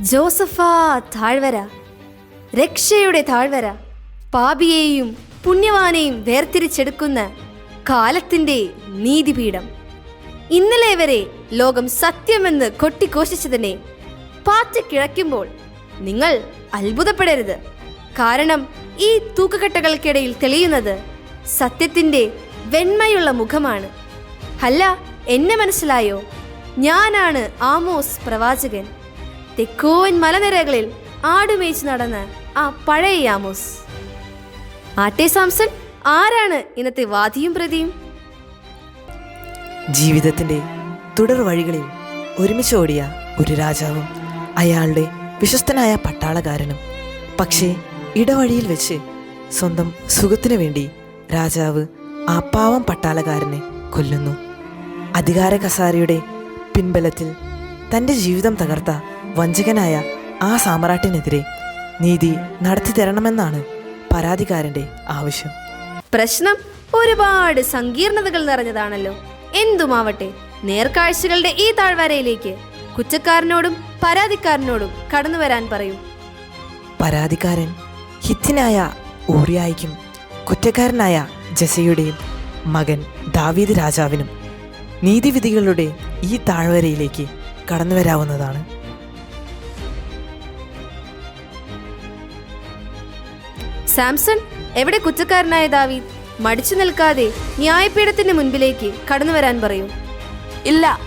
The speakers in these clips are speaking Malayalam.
ജോസഫ താഴ്വര. രക്ഷയുടെ താഴ്വര. പാപിയെയും പുണ്യവാനെയും വേർതിരിച്ചെടുക്കുന്ന കാലത്തിന്റെ നീതിപീഠം. ഇന്നലെ വരെ ലോകം സത്യമെന്ന് കൊട്ടിഘോഷിച്ചതിനെ പാറ്റ് കിഴക്കുമ്പോൾ നിങ്ങൾ അത്ഭുതപ്പെടരുത്. കാരണം ഈ തൂക്കുകെട്ടകൾക്കിടയിൽ തെളിയുന്നത് സത്യത്തിന്റെ വെണ്മയുള്ള മുഖമാണ്. അല്ല എന്നെ മനസ്സിലായോ? ഞാനാണ് ആമോസ് പ്രവാചകൻ. തെക്കോവൻ മലനിരകളിൽ ആടുമേച്ച് നടന്ന ആ പഴയ ആമോസ് ആട്ടെ സാംസൺ ആരാണ് ഇന്നത്തെ വാദിയും പ്രതിയും? ജീവിതത്തിന്റെ തുടർ വഴികളിൽ ഒരുമിച്ച് ഓടിയ ഒരു രാജാവും അയാളുടെ വിശ്വസ്തനായ പട്ടാളക്കാരനും പക്ഷേ ഇടവഴിയിൽ വെച്ച് സ്വന്തം സുഖത്തിനു വേണ്ടി രാജാവ് ആ പാവം പട്ടാളക്കാരനെ കൊല്ലുന്നു. അധികാര കസാരയുടെ പിൻബലത്തിൽ തന്റെ ജീവിതം തകർത്ത വഞ്ചകനായ ആ സാമ്രാട്ടിനെതിരെ നീതി നടത്തി തരണമെന്നാണ് പരാതിക്കാരന്റെ ആവശ്യം. പ്രശ്നം ഒരുപാട് സങ്കീർണതകൾ നിറഞ്ഞതാണല്ലോ. എന്തുമാവട്ടെ നേർക്കാഴ്ചകളുടെ ഈ താഴ്വരയിലേക്ക് കുറ്റക്കാരനോടും പരാതിക്കാരനോടും കടന്നു വരാൻ പറയൂ. പരാതിക്കാരൻ ഹിത്തിനായ ഊറിയായിക്കും കുറ്റക്കാരനായ ജസയുടെയും മകൻ ദാവീദ് രാജാവിനും നീതിവിധികളുടെ ഈ താഴ്വരയിലേക്ക് കടന്നു വരാവുന്നതാണ്. സാംസൺ എവിടെ കുറ്റക്കാരനായ ദാവീദ്? മടിച്ചു നിൽക്കാതെ ന്യായപീഠത്തിന്റെ മുൻപിലേക്ക് കടന്നു വരാൻ പറയൂ. ഇല്ല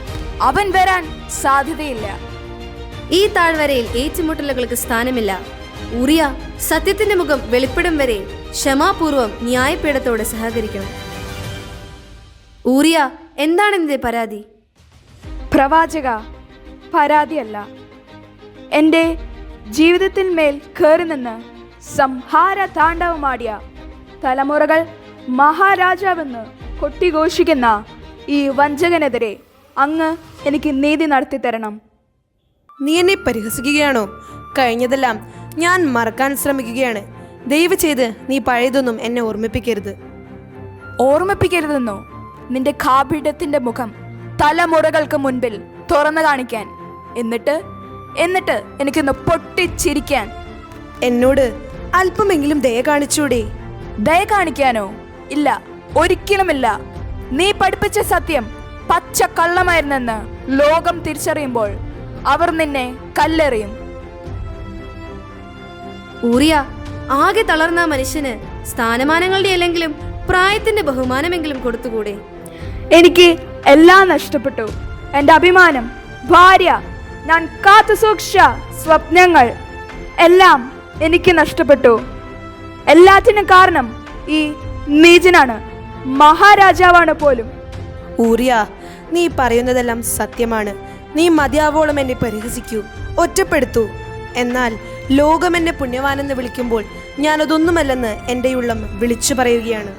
അവൻ വരാൻ സാധ്യതയില്ല. ഈ താഴ്വരയിൽ ഏറ്റുമുട്ടലുകൾക്ക് സ്ഥാനമില്ല. ഉറിയ സത്യത്തിന്റെ മുഖം വെളിപ്പെടും വരെ ക്ഷമാപൂർവം ന്യായപീഠത്തോടെ സഹകരിക്കണം. ഊറിയ എന്താണ് നിന്റെ പരാതി? പ്രവാചക പരാതിയല്ല. എന്റെ ജീവിതത്തിന്മേൽ കയറി നിന്ന് സംഹാര താണ്ഡവമാടിയ തലമുറകൾ മഹാരാജാവെന്ന് കൊട്ടിഘോഷിക്കുന്ന ഈ വഞ്ചകനെതിരെ അങ്ങ് എനിക്ക് നീതി നടത്തി തരണം. നീ എന്നെ പരിഹസിക്കുകയാണോ? കഴിഞ്ഞതെല്ലാം ഞാൻ മറക്കാൻ ശ്രമിക്കുകയാണ്. ദയവ് ചെയ്ത് നീ പഴയതൊന്നും എന്നെ ഓർമ്മിപ്പിക്കരുത്. ഓർമ്മിപ്പിക്കരുതെന്നോ? നിന്റെ കാപീഠത്തിന്റെ മുഖം തലമുറകൾക്ക് മുൻപിൽ തുറന്നു കാണിക്കാൻ. എന്നിട്ട് എന്നിട്ട് എനിക്കൊന്ന് പൊട്ടിച്ചിരിക്കാൻ. എന്നോട് അല്പമെങ്കിലും ദയ കാണിച്ചൂടെ? ദയ കാണിക്കാനോ? ഇല്ല ഒരിക്കലുമില്ല. നീ പഠിപ്പിച്ച സത്യം പച്ച കള്ളമായിരുന്നെന്ന് ലോകം തിരിച്ചറിയുമ്പോൾ അവർ നിന്നെ കല്ലെറിയും. ഊറിയ ആകെ തളർന്ന മനുഷ്യന് സ്ഥാനമാനങ്ങളുടെ അല്ലെങ്കിലും പ്രായത്തിന്റെ ബഹുമാനമെങ്കിലും കൊടുത്തുകൂടെ? എനിക്ക് എല്ലാം നഷ്ടപ്പെട്ടു. എന്റെ അഭിമാനം ഭാര്യ ഞാൻ കാത്തു സൂക്ഷിച്ച സ്വപ്നങ്ങൾ എല്ലാം എനിക്ക് നഷ്ടപ്പെട്ടു. എല്ലാറ്റിനും കാരണം ഈ നീചനാണ്. മഹാരാജാവാണ് പോലും. ഊറിയ നീ പറയുന്നതെല്ലാം സത്യമാണ്. നീ മതിയാവോളം എന്നെ പരിഹസിക്കൂ ഒറ്റപ്പെടുത്തൂ. എന്നാൽ ലോകം എന്നെ പുണ്യവാനെന്ന് വിളിക്കുമ്പോൾ ഞാനതൊന്നുമല്ലെന്ന് എന്റെ ഉള്ളം വിളിച്ചു പറയുകയാണ്.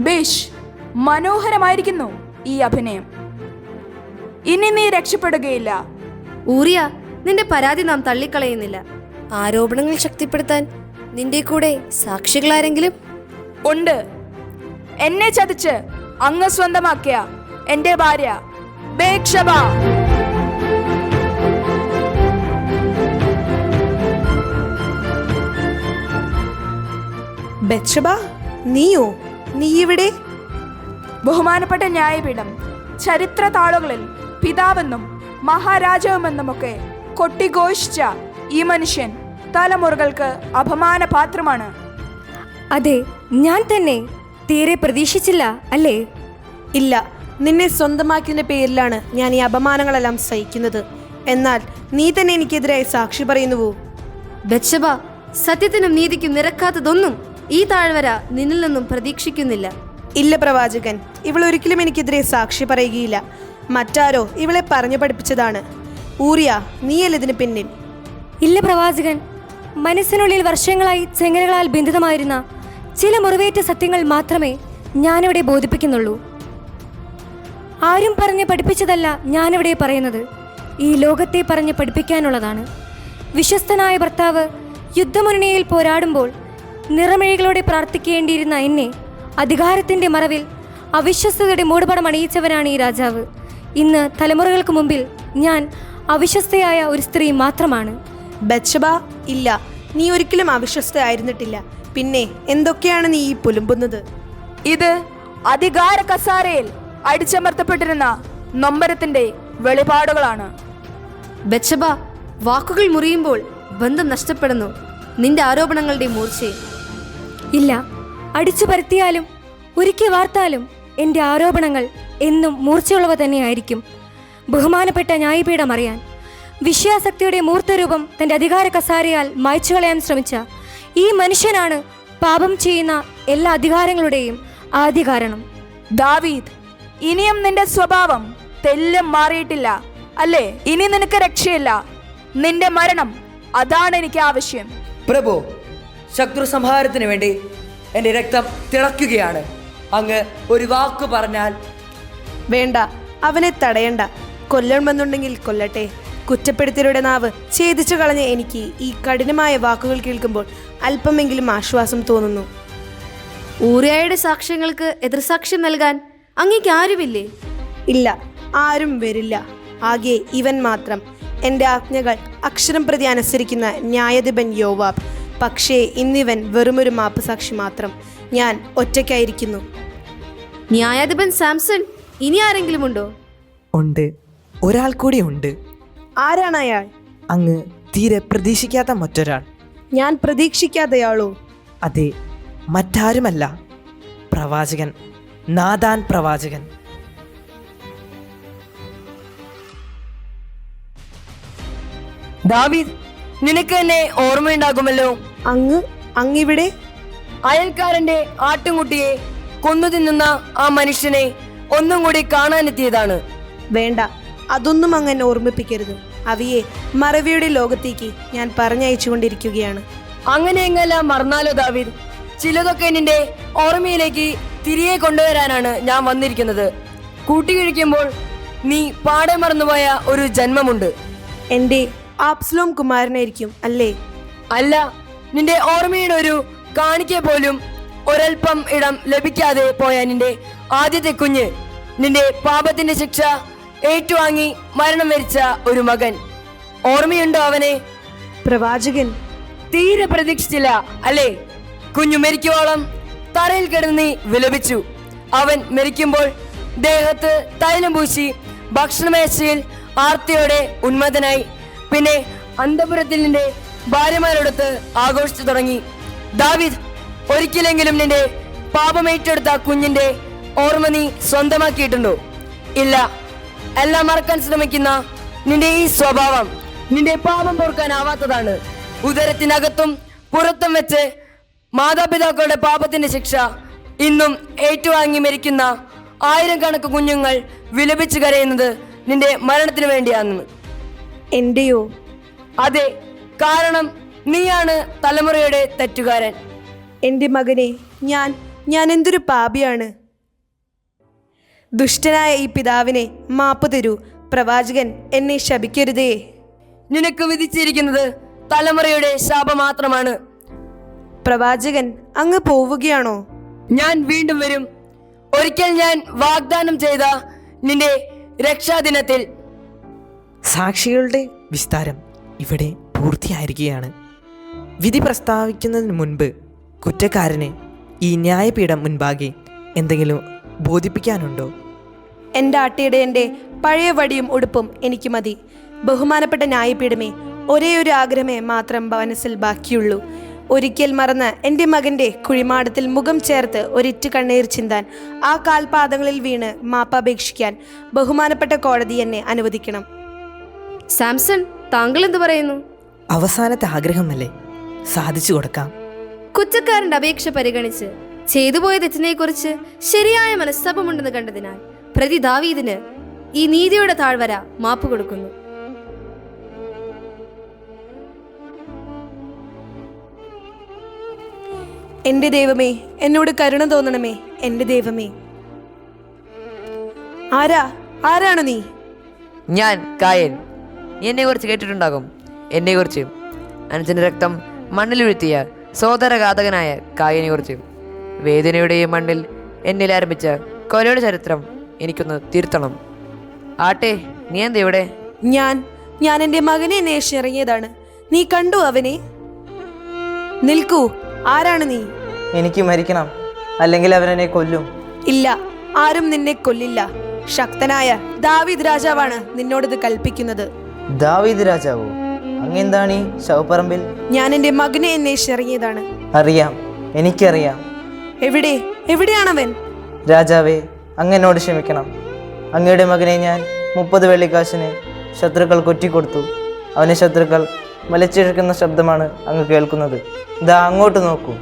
ബേഷ് മനോഹരമായിരിക്കുന്നു ഈ അഭിനയം. ഇനി നീ രക്ഷപ്പെടുകയില്ല. ഊറിയ നിന്റെ പരാതി നാം തള്ളിക്കളയുന്നില്ല. ആരോപണങ്ങൾ ശക്തിപ്പെടുത്താൻ നിന്റെ കൂടെ സാക്ഷികളാരെങ്കിലും? ഉണ്ട്. എന്നെ ചതിച്ച് അങ്ങ് സ്വന്തമാക്കിയ എന്റെ ഭാര്യ ബേക്ഷബ. ബെച്ചബ നീയോ? നീ ഇവിടെ ബഹുമാനപ്പെട്ട ന്യായപീഠം ചരിത്ര താളുകളിൽ പിതാവെന്നും മഹാരാജാവുമെന്നുമൊക്കെ കൊട്ടിഘോഷിച്ച ഈ മനുഷ്യൻ തലമുറകൾക്ക് അപമാനപാത്രമാണ്. അതെ ഞാൻ തന്നെ. തീരെ പ്രതീക്ഷിച്ചില്ല അല്ലേ? ഇല്ല നിന്നെ സ്വന്തമാക്കിയതിന്റെ പേരിലാണ് ഞാൻ ഈ അപമാനങ്ങളെല്ലാം സഹിക്കുന്നത്. എന്നാൽ നീ തന്നെ എനിക്കെതിരായി സാക്ഷി പറയുന്നുവോ? ബച്ചബ സത്യത്തിനും നീതിക്കും നിരക്കാത്തതൊന്നും ഈ താഴ്വര നിന്നിൽ നിന്നും പ്രതീക്ഷിക്കുന്നില്ല. ഇല്ല പ്രവാചകൻ ഇവൾ ഒരിക്കലും എനിക്കെതിരെ സാക്ഷി പറയുകയില്ല. മറ്റാരോ ഇവളെ പറഞ്ഞു പഠിപ്പിച്ചതാണ്. ഊറിയ നീയല്ല ഇതിന് പിന്നിൽ? ഇല്ല പ്രവാചകൻ മനസ്സിനുള്ളിൽ വർഷങ്ങളായി ചെങ്ങലകളാൽ ബന്ധിതമായിരുന്ന ചില മുറിവേറ്റ സത്യങ്ങൾ മാത്രമേ ഞാനിവിടെ ബോധിപ്പിക്കുന്നുള്ളൂ. ആരും പറഞ്ഞ് പഠിപ്പിച്ചതല്ല ഞാനിവിടെ പറയുന്നത്. ഈ ലോകത്തെ പറഞ്ഞ് പഠിപ്പിക്കാനുള്ളതാണ്. വിശ്വസ്തനായ ഭർത്താവ് യുദ്ധമുന്നണിയിൽ പോരാടുമ്പോൾ നിറമിഴികളോടെ പ്രാർത്ഥിക്കേണ്ടിയിരുന്ന എന്നെ അധികാരത്തിന്റെ മറവിൽ അവിശ്വസ്തയുടെ മൂടുപടം അണിയിച്ചവനാണ് ഈ രാജാവ്. ഇന്ന് തലമുറകൾക്ക് മുമ്പിൽ ഞാൻ അവിശ്വസ്തയായ ഒരു സ്ത്രീ മാത്രമാണ്. ബച്ചബ ഇല്ല നീ ഒരിക്കലും അവിശ്വസ്തയായിരുന്നിട്ടില്ല. പിന്നെ എന്തൊക്കെയാണ് നീ ഈ പുലുമ്പുന്നത്? ഇത് അധികാര കസാരയിൽ അടിച്ചമർത്തപ്പെട്ടിരുന്ന നൊമ്പരത്തിന്റെ വെളിപാടുകളാണ്. ബച്ചബ വാക്കുകൾ മുറിയുമ്പോൾ ബന്ധം നഷ്ടപ്പെടുന്നു. നിന്റെ ആരോപണങ്ങളുടെ മൂർച്ചയെ ഇല്ല അടിച്ചു പരത്തിയാലും ഉരുക്കി വാർത്താലും എന്റെ ആരോപണങ്ങൾ എന്നും മൂർച്ചയുള്ളവ തന്നെയായിരിക്കും. ബഹുമാനപ്പെട്ട ന്യായപീഠം അറിയാൻ. വിഷയാസക്തിയുടെ മൂർത്തരൂപം തന്റെ അധികാര കസാരയാൽ മായ്ച്ചു കളയാൻ ശ്രമിച്ച ഈ മനുഷ്യനാണ് പാപം ചെയ്യുന്ന എല്ലാ അധികാരങ്ങളുടെയും ആദ്യ കാരണം. ദാവീദ് ഇനിയും നിന്റെ സ്വഭാവം തെല്ലും മാറിയിട്ടില്ല. അല്ലേ? ഇനി നിനക്ക് രക്ഷയില്ല. നിന്റെ മരണം അതാണ് എനിക്ക് ആവശ്യം. പ്രഭു ശത്രു സംഹാരത്തിന് വേണ്ടി എന്റെ രക്തം തിളക്കുകയാണ്. അങ്ങ് ഒരു വാക്ക് പറഞ്ഞാൽ വേണ്ട അവനെ തടയണ്ട. കൊല്ലണമെന്നുണ്ടെങ്കിൽ കൊല്ലട്ടെ. കുറ്റപ്പെടുത്തിയവരുടെ നാവ് ഛേദിച്ചു കളഞ്ഞ എനിക്ക് ഈ കഠിനമായ വാക്കുകൾ കേൾക്കുമ്പോൾ അല്പമെങ്കിലും ആശ്വാസം തോന്നുന്നു. ഊറിയായുടെ സാക്ഷ്യങ്ങൾക്ക് എതിർസാക്ഷ്യം നൽകാൻ അങ്ങേക്ക് ആരുമില്ലേ? ഇല്ല ആരും വരില്ല. ആകെ ഇവൻ മാത്രം. എന്റെ ആജ്ഞകൾ അക്ഷരം പ്രതി അനുസരിക്കുന്ന ന്യായാധിപൻ യോവാബ്. പക്ഷേ ഇന്നിവൻ വെറുമൊരു മാപ്പുസാക്ഷി മാത്രം. ഞാൻ ഒറ്റയ്ക്കായിരിക്കുന്നു. ന്യായാധിപൻ സാംസൺ ഇനി ആരെങ്കിലും ഉണ്ടോ ഉണ്ട്. ഒരാൾ കൂടി ഉണ്ട്. ആരാണ് അയാൾ? അങ്ങ് തീരെ പ്രതീക്ഷിക്കാത്ത മറ്റൊരാൾ. ഞാൻ പ്രതീക്ഷിക്കാത്തയാളോ അതെ മറ്റാരുമല്ല. പ്രവാചകൻ നാദാൻ പ്രവാചകൻ. ദാവീദ് നിനക്ക് എന്നെ ഓർമ്മയുണ്ടാകുമല്ലോ? അങ്ങ് അങ്ങിവിടെ? അയൽക്കാരന്റെ ആട്ടുംകുട്ടിയെ കൊന്നു തിന്നുന്ന ആ മനുഷ്യനെ ഒന്നും കൂടി കാണാനെത്തിയതാണ്. വേണ്ട അതൊന്നും അങ്ങനെ ഓർമ്മിപ്പിക്കരുത്. അവയെ മറവിയുടെ ലോകത്തേക്ക് ഞാൻ പറഞ്ഞയച്ചുകൊണ്ടിരിക്കുകയാണ്. അങ്ങനെ എങ്ങെല്ലാം മറന്നാലോ ദാവീദ്? ചിലതൊക്കെ നിന്റെ ഓർമ്മയിലേക്ക് തിരികെ കൊണ്ടുവരാനാണ് ഞാൻ വന്നിരിക്കുന്നത്. കൂട്ടിക്കിഴിക്കുമ്പോൾ നീ പാടെ മറന്നുപോയ ഒരു ജന്മമുണ്ട്. എന്റെ ആപ്സ്ലോം കുമാരനായിരിക്കും അല്ലേ? അല്ല നിന്റെ ഓർമ്മയുടെ ഒരു കാണിക്ക പോലും ഒരൽപ്പം ഇടം ലഭിക്കാതെ പോയ നിന്റെ ആദ്യത്തെ കുഞ്ഞ് നിന്റെ പാപത്തിന്റെ ശിക്ഷ ഏറ്റുവാങ്ങി മരണം വരിച്ച ഒരു മകൻ. ഓർമ്മയുണ്ടോ അവനെ? പ്രവാചകൻ തീരെ പ്രതീക്ഷിച്ചില്ല അല്ലേ? കുഞ്ഞു മരിക്കുവോളം തറയിൽ കിടന്ന് വിലപിച്ചു. അവൻ മരിക്കുമ്പോൾ ദേഹത്ത് തൈലം പൂശി ഭക്ഷണമേശയിൽ ആർത്തിയോടെ ഉന്മതനായി പിന്നെ അന്തപുരത്തിൽ നിന്റെ ഭാര്യമാരോടൊത്ത് ആഘോഷിച്ചു തുടങ്ങി. ദാവിദ് ഒരിക്കലെങ്കിലും നിന്റെ പാപമേറ്റെടുത്ത കുഞ്ഞിന്റെ ഓർമ്മ നീ സ്വന്തമാക്കിയിട്ടുണ്ടോ? ഇല്ല എല്ലാം മറക്കാൻ ശ്രമിക്കുന്ന നിന്റെ ഈ സ്വഭാവം നിന്റെ പാപം പൊറുക്കാനാവാത്തതാണ് ഉദരത്തിനകത്തും പുറത്തും വെച്ച് മാതാപിതാക്കളുടെ പാപത്തിന്റെ ശിക്ഷ ഇന്നും ഏറ്റുവാങ്ങി മരിക്കുന്ന ആയിരം കണക്ക് കുഞ്ഞുങ്ങൾ വിലപിച്ചു കരയുന്നത് നിന്റെ മരണത്തിന് വേണ്ടിയാണെന്ന് എന്റെയോ? അതെ കാരണം നീയാണ് തലമുറയുടെ തെറ്റുകാരൻ. എന്റെ മകനെ ഞാൻ ഞാൻ എന്തൊരു പാപിയാണ്. ദുഷ്ടനായ ഈ പിതാവിനെ മാപ്പ് തരൂ. പ്രവാചകൻ എന്നെ ശപിക്കരുതേ. നിനക്ക് വിധിച്ചിരിക്കുന്നത് തലമുറയുടെ ശാപം മാത്രമാണ് പ്രവാചകൻ അങ്ങ് പോവുകയാണോ? ഞാൻ വീണ്ടും വരും. ഒരിക്കൽ ഞാൻ വാഗ്ദാനം ചെയ്ത നിന്റെ രക്ഷാദിനത്തിൽ. സാക്ഷികളുടെ വിസ്താരം ഇവിടെ പൂർത്തിയായിരിക്കുകയാണ്. വിധി പ്രസ്താവിക്കുന്നതിന് മുൻപ് കുറ്റക്കാരനെ ഈ ന്യായപീഠം മുൻപാകെ എന്തെങ്കിലും ബോധിപ്പിക്കാനുണ്ടോ? എന്റെ ആട്ടിയുടെ എന്റെ പഴയ വടിയും ഉടുപ്പും എനിക്ക് മതി. ബഹുമാനപ്പെട്ട ന്യായപീഠമേ ഒരേ ഒരു ആഗ്രഹമേ മാത്രം മനസ്സിൽ ബാക്കിയുള്ളൂ. ഒരിക്കൽ മറന്ന് എന്റെ മകന്റെ കുഴിമാടത്തിൽ മുഖം ചേർത്ത് ഒരിറ്റ് കണ്ണീർ ചിന്താൻ ആ കാൽപാദങ്ങളിൽ വീണ് മാപ്പപേക്ഷിക്കാൻ ബഹുമാനപ്പെട്ട കോടതി എന്നെ അനുവദിക്കണം. സാംസൺ താങ്കൾ എന്ത് പറയുന്നു? അവസാനത്തെ ആഗ്രഹമല്ലേ? സാധിച്ചു കൊടുക്കാം. കുറ്റക്കാരന്റെ അപേക്ഷ പരിഗണിച്ച് ചെയ്തുപോയ തെറ്റിനെക്കുറിച്ച് ശരിയായ മനസ്താപമുണ്ടെന്ന് കണ്ടതിനാൽ പ്രതി ദാവീദിന് ഈ നീതിയുടെ താഴ്വര മാപ്പ് കൊടുക്കുന്നു. എന്റെ ദൈവമേ എന്നോട് കരുണ തോന്നണമേ എന്റെ ദൈവമേ. ആരാ? ആരാണ് നീ? ഞാൻ കായൻ. എന്നെ കുറിച്ച് കേട്ടിട്ടുണ്ടാകും. എന്നെ കുറിച്ച് അനുജന്റെ രക്തം മണ്ണിൽ വീഴ്ത്തിയ സോദരഘാതകനായ കായനെ കുറിച്ച് വേദനയുടെ ഈ മണ്ണിൽ എന്നിൽ ആരംഭിച്ച കൊലയുടെ ചരിത്രം എനിക്കൊന്ന് തിരുത്തണം. ആട്ടെ നീ എന്താ ഇവിടെ? ഞാൻ ഞാൻ എന്റെ മകനെ അന്വേഷിച്ചിറങ്ങിയതാണ് നീ കണ്ടു അവനെ? നിൽക്കൂ ആരാണ് നീ? എനിക്ക് മരിക്കണം അല്ലെങ്കിൽ അവരെന്നെ കൊല്ലും. ഇല്ല ആരും നിന്നെ കൊല്ലില്ല. ശക്തനായ ദാവീദ് രാജാവാണ് നിന്നോടിത് കൽപ്പിക്കുന്നത്. ദാവീദ് രാജാവോ? അങ്ങെന്താണ് ഈ ശവപ്പറമ്പിൽ? ഞാൻ എന്റെ മകനെ അന്വേഷിച്ച് ഇറങ്ങിയതാണ്. അറിയാം എനിക്കറിയാം. എവിടെ? എവിടെയാണവൻ? രാജാവേ അങ്ങനോട് ക്ഷമിക്കണം. അങ്ങയുടെ മകനെ ഞാൻ മുപ്പത് വെള്ളിക്കാശിന് ശത്രുക്കൾ കൊറ്റിക്കൊടുത്തു. അവനെ ശത്രുക്കൾ വലിച്ചിഴക്കുന്ന ശബ്ദമാണ് അങ്ങ് കേൾക്കുന്നത്. ഇതാ അങ്ങോട്ട് നോക്കൂ.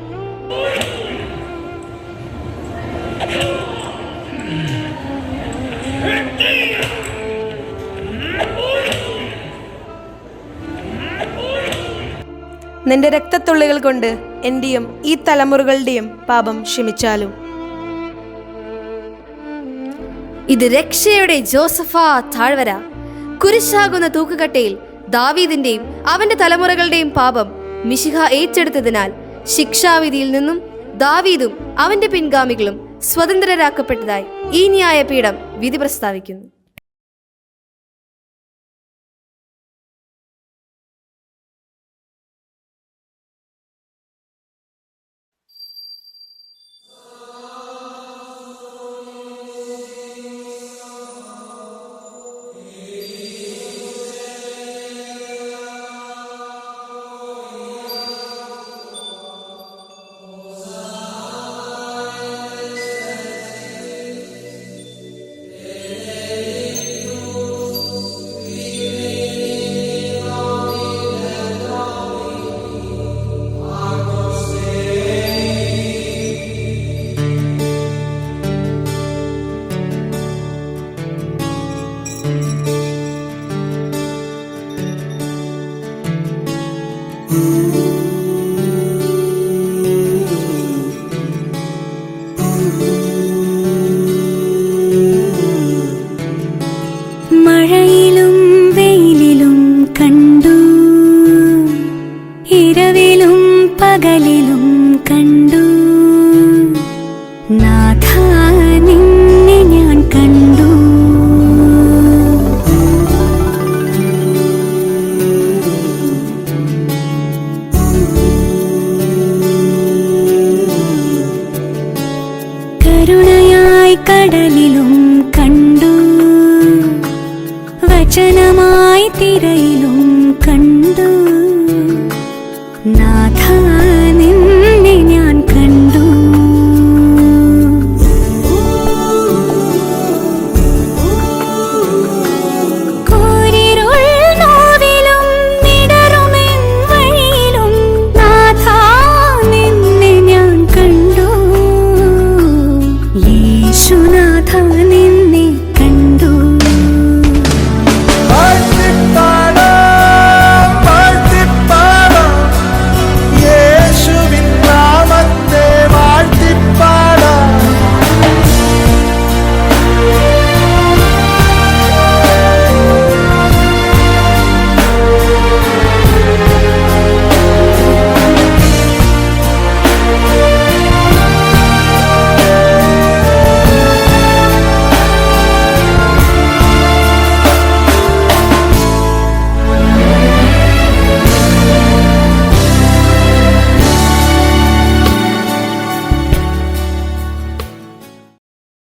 നിന്റെ രക്തത്തുള്ളികൾ കൊണ്ട് എന്റെയും ഈ തലമുറകളുടെയും പാപം ക്ഷമിച്ചാലും. ഇത് രക്ഷയുടെ ജോസഫ താഴ്വര. കുരിശാകുന്ന തൂക്കുകട്ടയിൽ ദാവീദിന്റെയും അവന്റെ തലമുറകളുടെയും പാപം മിശിഹ ഏറ്റെടുത്തതിനാൽ ശിക്ഷാവിധിയിൽ നിന്നും ദാവീദും അവന്റെ പിൻഗാമികളും സ്വതന്ത്രരാക്കപ്പെട്ടതായി ഈ ന്യായപീഠം വിധി പ്രസ്താവിക്കുന്നു. കരുണയായി കടലിലും കണ്ടു. വചനമായി തിരയിലും കണ്ടു.